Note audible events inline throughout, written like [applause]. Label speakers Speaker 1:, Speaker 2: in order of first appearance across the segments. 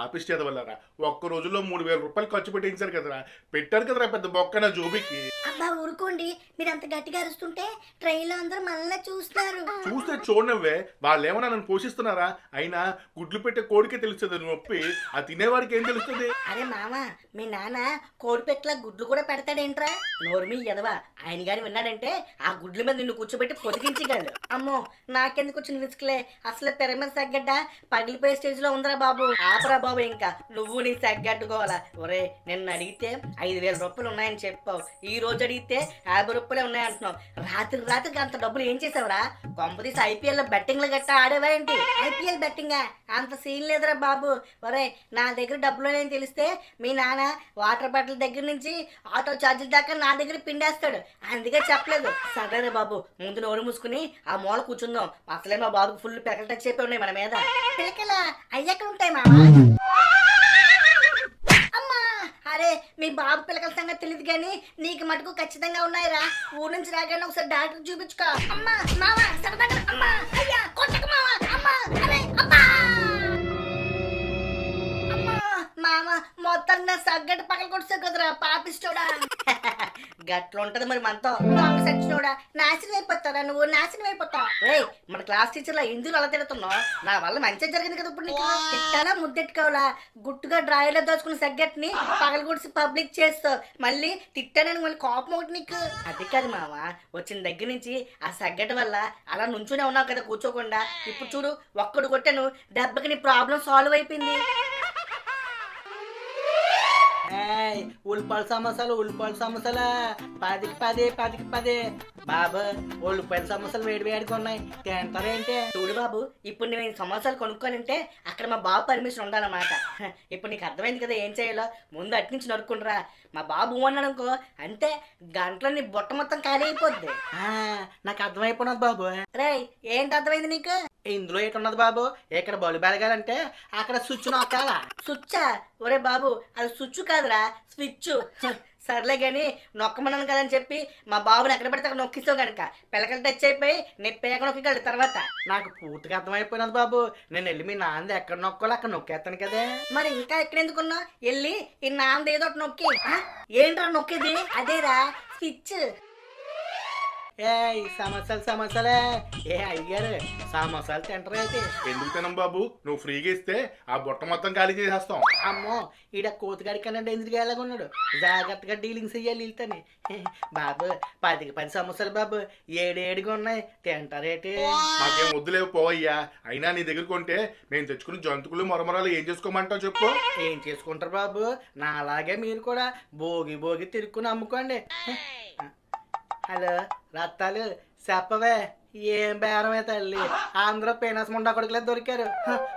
Speaker 1: పాపిస్ట్ చదవాలరా ఒక్క రోజులో మూడు వేల రూపాయలు ఖర్చు పెట్టించారు కదరా. పెట్టారు కదరా పెద్ద బొక్క నా జోబికి.
Speaker 2: అబ్బా ఊరుకోండి. మీరు అంత గట్టిగా అరుస్తుంటే ట్రైన్లో అందరూ మనల్ని చూస్తారు.
Speaker 1: చూస్తే చూడనవ్వే. వాళ్ళు ఏమన్నా నన్ను పోషిస్తున్నారా? అయినా గుడ్లు పెట్టే కోడికే తెలుస్తుంది నొప్పి ఆ తినేవాడికి ఏం తెలుస్తుంది?
Speaker 2: అరే మామ మీ నాన్న కోడి పెట్టల గుడ్లు కూడా పెడతాడేంట్రా? నోరు మీ ఎదవా. ఆయన గాని విన్నాడంటే ఆ గుడ్ల మీద నిన్ను కూర్చోబెట్టి పొదిగించగలడు. అమ్మో నాకెందుకు వచ్చిన విసుకులే అసలు తెర మీద సగ్గడ్డ పగిలిపోయే స్టేజ్లో ఉందిరా బాబు. ఆపరా బాబు. ఇంకా? నువ్వు నీ సగ్గట్టుకోవాలా ఒరే నిన్న అడిగితే ఐదు వేల రూపాయలు ఉన్నాయని చెప్పావు. ఈ రోజు అడిగితే యాభై రూపాయలే ఉన్నాయంటున్నావు రాత్రి రాత్రికి అంత డబ్బులు ఏం చేసావురా? కొంపదీసి ఐపీఎల్లో బెట్టింగ్లు గట్టా ఆడేవా ఏంటి ఐపీఎల్ బెట్టింగ్? అంత సీన్ లేదురా బాబు. ఒరే నా దగ్గర డబ్బులు అని తెలిస్తే మీ నాన్న వాటర్ బాటిల్ దగ్గర నుంచి ఆటో ఛార్జీల దాకా నా దగ్గర పిండేస్తాడు. అందుకే చెప్పలేదు. సరేరా బాబు ముందు నోరు మూసుకుని ఆ మూల కూర్చుందాం. అసలే మా బాబుకు ఫుల్ పెకల టచ్ చెప్పి ఉన్నాయి మన మీద. పిలకల? అయ్యక్కడ ఉంటాయి మామ అరే మీ బాబు పిల్లకల సంగతి తెలియదు కానీ నీకు మటుకు ఖచ్చితంగా ఉన్నాయిరా. ఊరు నుంచి రాగానే ఒకసారి డాక్టర్ చూపించుకో. అమ్మా మావా సరదాగా అమ్మా అయ్యా కొట్టకు మావా అమ్మా అరే అమ్మా అమ్మా మామ మొత్తం నా సగ్గట్టు పక్కన కొడుస్తావు కదరా పాపిస్తోడా గట్ల ఉంటది మరి మనతో. దొంగ సచ్చినోడా నాశనం అయిపోతారా నువ్వు? నాశనం అయిపోతావు? రేయ్ మన క్లాస్ టీచర్ లా ఎందుకు అలా తిడుతున్నావు? నా వల్ల మంచి జరిగింది కదా ఇప్పుడు నీకు. తిట్టాలా ముద్దెట్టుకోవాలా? గుట్టుగా డ్రాయర్లో దోచుకున్న సగ్గట్ని పగల గుడిసి పబ్లిక్ చేస్తావు. మళ్ళీ తిట్టానని మళ్ళీ కోపం ఒకటి నీకు. అది కాదు మామ. వచ్చిన దగ్గర నుంచి ఆ సగ్గట వల్ల అలా నుంచునే ఉన్నావు కదా కూర్చోకుండా. ఇప్పుడు చూడు ఒక్కడు కొట్టాను దెబ్బకి నీ ప్రాబ్లం సాల్వ్ అయిపోయింది.
Speaker 3: ఏయ్, ఉల్లిపాయల సమోసాలు ఉల్లిపాయల సమోసాలు పదికి పది పదికి పది బాబు ఉల్లిపాయల సమోసాలు వేడి వేడిగా ఉన్నాయి. తింటారేంటి?
Speaker 2: చూడు బాబు ఇప్పుడు నేను ఈ సమోసాలు కొనుక్కోనంటే అక్కడ మా బాబు పర్మిషన్ ఉండాలన్నమాట. ఇప్పుడు నీకు అర్థమైంది కదా ఏం చేయాలో? ముందు అటు నుంచి నరుక్కుండ్రా మా బాబు ఊ అన్నాడు అనుకో అంతే గంటలో నీ బుట్ట మొత్తం ఖాళీ అయిపోద్ది.
Speaker 3: ఆ, నాకు అర్థమైపోయినది బాబు.
Speaker 2: రేయ్ ఏంటి అర్థమైంది నీకు?
Speaker 3: ఇందులో ఏటున్నది బాబు ఇక్కడ బలు బెరగాలంటే అక్కడ స్విచ్ నొక్కాల?
Speaker 2: స్విచ్చా? ఒరే బాబు అది స్విచ్ కాదురా స్విచ్. సర్లే గాని నొక్కమన్నాను కదని చెప్పి మా బాబుని ఎక్కడ పడితే అక్కడ నొక్కిస్తావు కనుక పిల్లకలు టచ్ అయిపోయి నెప్పేక నొక్కగలడు తర్వాత.
Speaker 3: నాకు పూర్తిగా అర్థమైపోయినది బాబు. నేను వెళ్ళి మీ నాన్నది ఎక్కడ నొక్కాలో అక్కడ నొక్కేస్తాను కదే.
Speaker 2: మరి ఇంకా ఎక్కడ ఎందుకున్నావు వెళ్ళి ఈ నాన్నది ఏదో ఒకటి నొక్కి? ఏంట్రా నొక్కేది? అదేరా స్విచ్.
Speaker 3: ఏ సమోసాలు సమోసాలే. ఏ అయ్యారు సమోసాలు తింటారైతే
Speaker 1: ఎందుకు తినం బాబు? నువ్వు ఫ్రీగా ఇస్తే ఆ బుట్ట మొత్తం ఖాళీ చేసేస్తాం.
Speaker 3: అమ్మో ఈడ కోతిగాడి కన్నా డేంజర్ గేలాగా ఉన్నాడు. జాగ్రత్తగా డీలింగ్స్ చెయ్యాలి వీళ్ళతోని. బాబు పదికి పది సమస్యలు బాబు. ఏడేడిగా ఉన్నాయి. తింటారేటి
Speaker 1: నాకేం వద్దులేవు పోవయ్యా. అయినా నీ దగ్గర కొంటే మేము తెచ్చుకున్న జంతువులు మొరమరాలు ఏం చేసుకోమంటావు చెప్పు?
Speaker 3: ఏం చేసుకుంటారు బాబు? నా అలాగే మీరు కూడా భోగి భోగి తిరుక్కుని అమ్ముకోండి. హలో రత్తాలు చెప్పవే ఏం బేరమే తల్లి ఆంధ్ర పేనస్ ముండా కొడుకులే దొరికారు.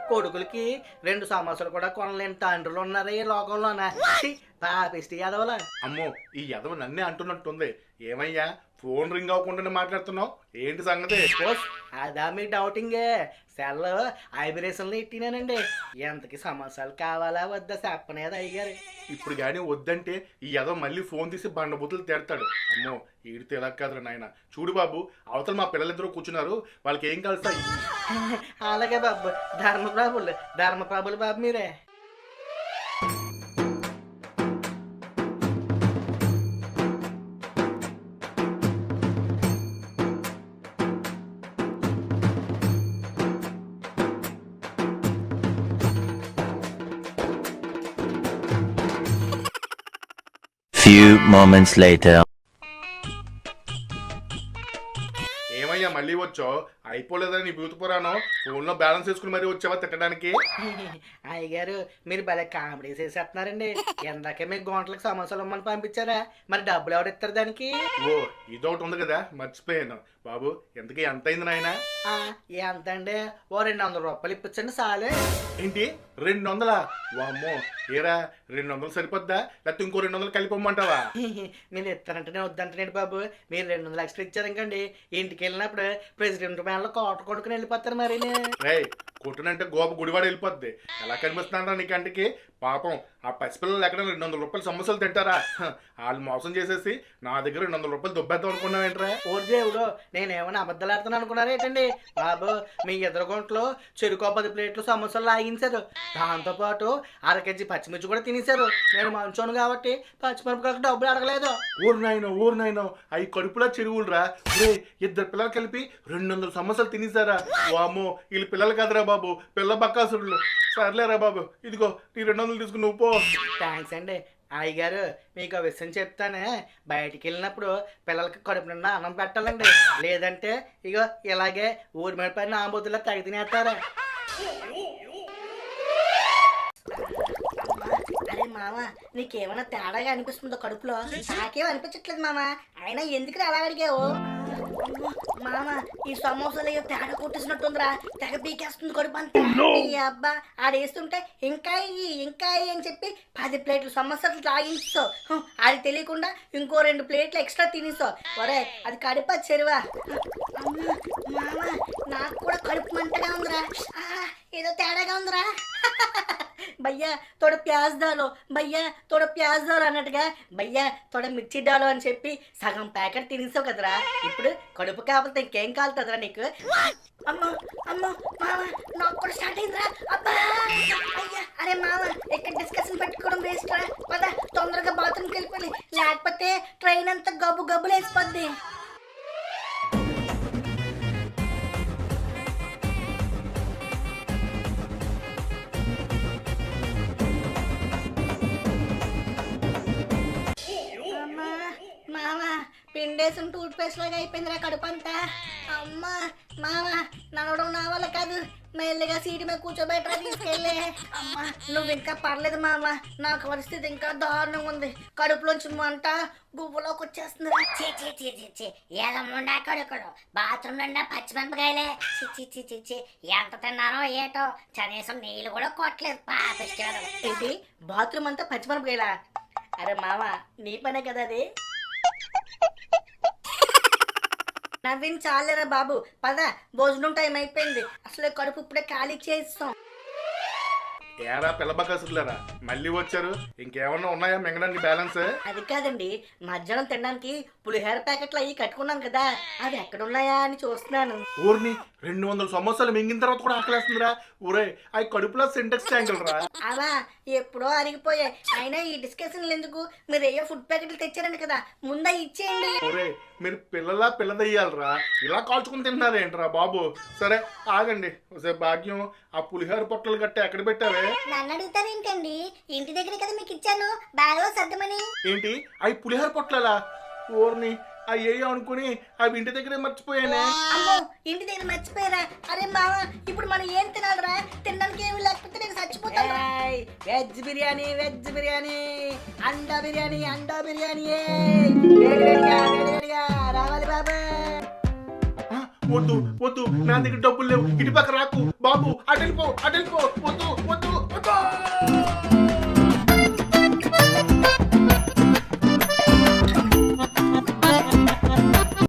Speaker 3: కొడుకులకి రెండు సమస్యలు కూడా కొనలేని తండ్రులు ఉన్నారు ఈ లోకంలోనా. ఛీ, పాపిష్టి
Speaker 1: అమ్మో ఈ యదవ నన్నే అంటున్నట్టుంది. ఏమయ్యా ఫోన్ రింగ్ అవ్వకుండానే మాట్లాడుతున్నావు? ఏంటి సంగతి?
Speaker 3: అదా మీ డౌటింగే సెల్ ఐబ్రేషన్లు ఇట్టినానండి. ఎంతకి సమస్యలు కావాలా వద్దా చెప్పనేది అయ్యారు
Speaker 1: ఇప్పుడు కానీ వద్దంటే ఈ యదవ మళ్ళీ ఫోన్ తీసి బండబుతులు తిడతాడు. అమ్మో ఈడితే ఎలా కాదురా నాయన. చూడు బాబు అవతల మా పిల్లలిద్దరూ కూర్చున్నారు. వాళ్ళకి ఏం కలుస్తాయి?
Speaker 3: అలాగే బాబు. ధర్మప్రభులు ధర్మప్రభులు బాబు మీరే.
Speaker 4: Few moments later.
Speaker 1: ఏమయ్యా మళ్ళీ వచ్చావు అయిపోలేదా నీ బ్యూతి పురాణం. ఫోన్లో బ్యాలెన్స్ వేసుకుని మరీ వచ్చావా తిట్టడానికి?
Speaker 3: అయ్యగారు మీరు భలే కామెడీ చేసేస్తున్నారండి. ఎందాకే మీకు గంటలకు సమస్యలు ఇమ్మని పంపించారా? మరి డబ్బులు ఎవరు ఇస్తారు దానికి?
Speaker 1: ఓ ఇదొకటి ఉంది కదా మర్చిపోయాను. బాబు ఎంతకీ ఎంత అయింది నాయన?
Speaker 3: ఎంత అండి ఓ రెండు వందల రూపాయలు ఇప్పించండి చాలే.
Speaker 1: ఏంటి? రెండు వందలా? వామ్మో ఏరా రెండు వందలు సరిపోద్దా? లేకపోతే ఇంకో రెండు వందలు కలిపమ్మంటావా
Speaker 3: మీరు [laughs] ఇస్తానంటేనే వద్దంటేనండి బాబు. మీరు రెండు వందలు ఎక్స్ట్రా ఇచ్చారనుకోండి ఇంటికి వెళ్ళినప్పుడు ప్రెసిడెంట్ మేళలో కోట కొడుకుని వెళ్ళిపోతారు మరి
Speaker 1: కొట్టునంటే గోప గుడివాడ వెళ్ళిపోద్ది. ఎలా కనిపిస్తున్నారా నీ కంటికి? పాపం ఆ పసిపిల్లలు ఎక్కడ రెండు వందల రూపాయలు సమస్యలు తింటారా? వాళ్ళు మోసం చేసేసి నా దగ్గర రెండు వందల రూపాయలు దుబ్బేద్దాం అనుకున్నావేంట్రా
Speaker 3: ఓ దేవుడు నేనేమైనా అబద్ధాలు ఆడుతున్నాను అనుకున్నారా ఏంటండి? బాబు మీ ఎదురుగుంట్లో చెరుకు పది ప్లేట్లు సమోసాలు లాగించారు. దాంతోపాటు అర కేజీ పచ్చిమిర్చి కూడా తినేశారు. నేను మంచోను కాబట్టి పచ్చిమిరపకాయలకు డబ్బులు అడగలేదు.
Speaker 1: ఊరు నాయనో ఊరు నాయనో అవి కడుపులా చెరువులురా? రే ఇద్దరు పిల్లలు కలిపి రెండు వందల సమస్యలు తినేసారా వామ్మో వీళ్ళు పిల్లలు కాదురా బాబు. పిల్ల బక్కాసురులు. సర్లేరా బాబు ఇదిగో నీ రెండు వందలు తీసుకుని నువ్వు పో.
Speaker 3: థ్యాంక్స్ అండి. అయ్యగారు మీకు ఆ విషయం చెప్తానే. బయటికి వెళ్ళినప్పుడు పిల్లలకి కడుపు నిండా అన్నం పెట్టాలండి. లేదంటే ఇగో ఇలాగే ఊరి మీద పైన ఆంబోతుల్లో తగి తినేస్తారు.
Speaker 2: అరే మామ నీకేమైనా తేడాగా అనిపిస్తుందో కడుపులో? నాకేం అనిపించట్లేదు మామ. అయినా ఎందుకు అలా అడిగావు? మామ ఈ సమోసాలు ఏదో తేడా కొట్టేసినట్టుందిరా. తెగ పీకేస్తుంది కడుపు అంతా. ఈ అబ్బా ఆడేస్తుంటే ఇంకా ఇయ్యి, ఇంకా ఇయ్యి అని చెప్పి పది ప్లేట్లు సమోసాలు తాగించావు అది తెలియకుండా ఇంకో రెండు ప్లేట్లు ఎక్స్ట్రా తినేసావు ఒరే అది కడుపు చెరువా? మామ నాకు కూడా కడుపు మంటగా ఉందిరా. ఏదో తేడాగా ఉందిరా. భయ్యా తోడ ప్యాజ్ దాలో భయ్యా తోడ ప్యాజ్ దాలో అన్నట్టుగా భయ్యా తోడ మిర్చి డాలో అని చెప్పి సగం ప్యాకెట్ తినేసావు కదరా. ఇప్పుడు కడుపు కాకపోతే ఇంకేం కాలుతుందిరా నీకు? అమ్మో అమ్మో మామ నాకు కూడా స్టార్ట్ అయిందిరా. అబ్బా! అయ్యా అరే మామ ఇక్కడ డిస్కషన్ పెట్టుకోవడం వేస్ట్ రా. పద తొందరగా బాత్రూమ్కి వెళ్ళిపోయి. లేకపోతే ట్రైన్ అంతా గబ్బు గబ్బులు వేసిపోద్ది పిండేసిన టూత్ పేస్ట్ లాగా అయిపోయిందిరా కడుపు అంతా. అమ్మా మామ నడవడం నా వల్ల కాదు. మెల్లిగా సీటు మీద కూర్చోబెట్టరా తీసుకెళ్ళి. అమ్మా నువ్వు ఇంకా పర్లేదు మామ నాకు పరిస్థితి ఇంకా దారుణంగా ఉంది. కడుపులోంచి మంట గువ్వలోకి వచ్చేస్తుందిరా
Speaker 5: చీ చీ చీ చీ చీ ఏదో ముండా కొడుకుడు. బాత్రూమ్ నిండా పచ్చిమిరపకాయలే చీ చీ చీ చీ చీ ఎంత తిన్నారో ఏటో. కనీసం నీళ్ళు కూడా కొట్టలేదు. పాపిస్తారు
Speaker 2: ఏంటి? బాత్రూమ్ అంతా పచ్చిమిరపకాయలా అరే మామ నీ పనే కదా అది? నవ్విన చాలేరా బాబు? పద భోజనం టైం అయిపోయింది. అసలు కడుపు ఇప్పుడే ఖాళీ చేస్తాం
Speaker 1: ఏరా పిల్ల బక్కాసురులేరా మళ్ళీ వచ్చారు. ఇంకేమన్నా ఉన్నాయా మింగడానికి బ్యాలెన్స్?
Speaker 2: అది కాదండి. మధ్యాహ్నం తినడానికి పులిహోర ప్యాకెట్లు అవి కట్టుకున్నాం కదా. అవి ఎక్కడున్నాయా అని చూస్తున్నాను.
Speaker 1: ఊరిని రెండు వందల సమోసాలు మింగిన తర్వాత కూడా ఆకలేస్తుందిరా. ఊరే అవి కడుపులో సింటెక్స్ ట్యాంకులు రా
Speaker 2: అలా ఎప్పుడో అరిగిపోయాయి అయినా ఈ డిస్కషన్లు ఎందుకు? మీరు ఏ ఫుడ్ ప్యాకెట్లు తెచ్చారండి కదా. ముందా ఇచ్చేయండి.
Speaker 1: ఊరే మీరు పిల్లలా పిల్లదయ్యాలరా. ఇలా కాల్చుకుని తింటున్నారేంట్రా బాబు? సరే ఆగండి. భాగ్యం ఆ పులిహోర పొట్టలు గట్ట ఎక్కడ పెట్టావే?
Speaker 5: నన్ను అడుగుతారేంటండి ఇంటి దగ్గర కదా మీకు ఇచ్చాను. బ్యాగ్లో సర్దమని.
Speaker 1: ఏంటి? అవి పులిహోర పొట్లలా? ఊరిని అవి అనుకుని అవి ఇంటి దగ్గరే మర్చిపోయానే.
Speaker 2: అమ్మో ఇంటి దగ్గర మర్చిపోయారా? అరే మామ ఇప్పుడు మనం ఏం తినాలరా? తినడానికి ఏమి లేకపోతే నేను చచ్చిపోతాను. Veg biryani veg biryani. అండా బిర్యానీ అండా బిర్యానీ. వేడివేడిగా
Speaker 1: వద్దు వద్దు. నా దగ్గర డబ్బులు లేవు. ఇటు పక్క రాకు. బాబు అటెళ్ళిపో అటెళ్ళిపో వద్దు వద్దు వద్దు.